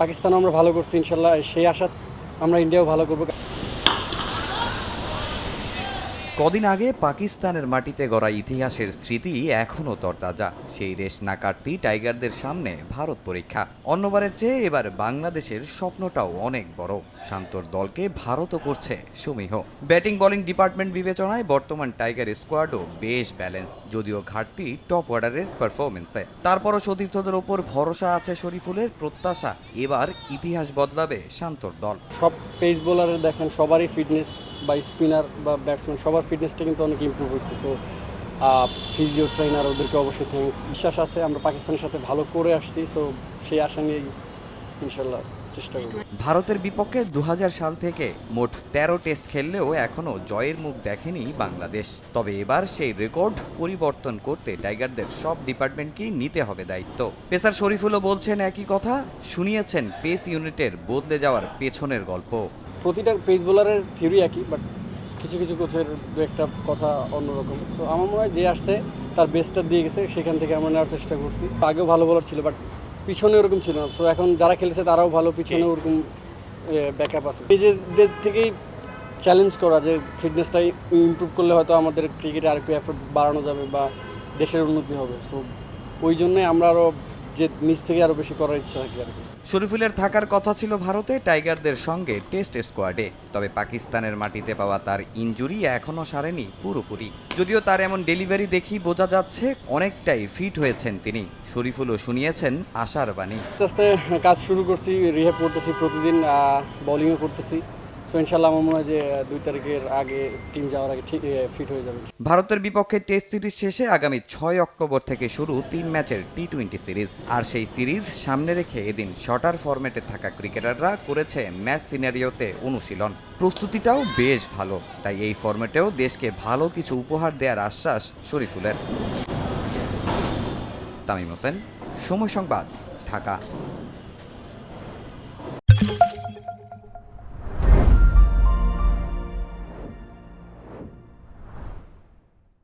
পাকিস্তানও আমরা ভালো করছি ইনশাল্লাহ সেই আশা আমরা ইন্ডিয়াও ভালো করব। কদিন আগে পাকিস্তানের মাটিতে গড়া ইতিহাসের স্মৃতি এখনও তরতাজা। সেই রেশ না কাটতেই টাইগারদের সামনে ভারত পরীক্ষা। অন্যবারের চেয়ে এবার বাংলাদেশের স্বপ্নটাও অনেক বড়। শান্তর দলকে ভারতও করছে সমীহ। ব্যাটিং বোলিং ডিপার্টমেন্ট বিবেচনায় বর্তমান টাইগার স্কোয়াডও বেশ ব্যালেন্স যদিও ঘাটতি টপ অর্ডারের পারফরমেন্সে তারপরও সতীর্থদের ওপর ভরসা আছে শরীফুলের, প্রত্যাশা এবার ইতিহাস বদলাবে শান্তর দল। সব পেস বোলারের দেখেন, সবারই ফিটনেস বা স্পিনার বা ব্যাটসম্যান সবার ফিটনেসটা কিন্তু অনেক ইমপ্রুভ হয়েছে সো ফিজিও ট্রেনার ওদেরকে অবশ্যই থ্যাঙ্কস বিশ্বাস আছে আমরা পাকিস্তানের সাথে ভালো করে আসছি সো সেই আশা নিয়েই ইনশাল্লাহ চেষ্টা করব। ভারতের বিপক্ষে দু হাজার সাল থেকে মোট তেরো টেস্ট খেললেও এখনও জয়ের মুখ দেখেনি বাংলাদেশ। তবে এবার সেই রেকর্ড পরিবর্তন করতে টাইগারদের সব ডিপার্টমেন্টকেই নিতে হবে দায়িত্ব। পেসার শরীফুলও বলছেন একই কথা শুনিয়েছেন পেস ইউনিটের বদলে যাওয়ার পেছনের গল্প। প্রতিটা পেস বোলারের থিওরি একই বাট কিছু কিছু কোচের দু একটা কথা অন্যরকম। সো আমার মনে হয় যে আসছে তার বেস্টটা দিয়ে গেছে সেখান থেকে আমরা নেওয়ার চেষ্টা করছি। আগেও ভালো বলার ছিল বাট পিছনে ওরকম ছিল না। সো এখন যারা খেলেছে তারাও ভালো পিছনে ওরকম ব্যাকআপ আছে। নিজেদের থেকেই চ্যালেঞ্জ করা যে ফিটনেসটা ইমপ্রুভ করলে হয়তো আমাদের ক্রিকেটে আরেকটু এফোর্ট বাড়ানো যাবে বা দেশের উন্নতি হবে। সো ওই জন্যই আমরা আরও যে নিচ থেকে আরও বেশি করার ইচ্ছা থাকে আর কি। শরীফুলের থাকার কথা ছিল ভারতে টাইগারদের সঙ্গে টেস্ট স্কোয়াডে তবে পাকিস্তানের মাটিতে পাওয়া তার ইনজুরি এখনও সারেনি পুরোপুরি। যদিও তার এমন ডেলিভারি দেখি বোঝা যাচ্ছে অনেকটাই ফিট হয়েছেন তিনি। শরীফুলও শুনিয়েছেন আশার বাণী। আস্তে আস্তে কাজ শুরু করছি রিহ্যাব করতেছি প্রতিদিন বোলিংও করতেছি। ইনশাল্লাহ আমার মনে হয় যে দুই তারিখের আগে টিম যাওয়ার আগে ঠিক ফিট হয়ে যাবে। ভারতের বিপক্ষে টেস্ট সিরিজ শেষে আগামী ছয় অক্টোবর থেকে শুরু তিন ম্যাচের টি টোয়েন্টি সিরিজ আর সেই সিরিজ সামনে রেখে এদিন শটার ফরম্যাটে থাকা ক্রিকেটাররা করেছে ম্যাচ সিনারিওতে অনুশীলন। প্রস্তুতিটাও বেশ ভালো, তাই এই ফরম্যাটেও দেশকে ভালো কিছু উপহার দেওয়ার আশ্বাস শরীফুলের। তামিম হোসেন, সময় সংবাদ, ঢাকা।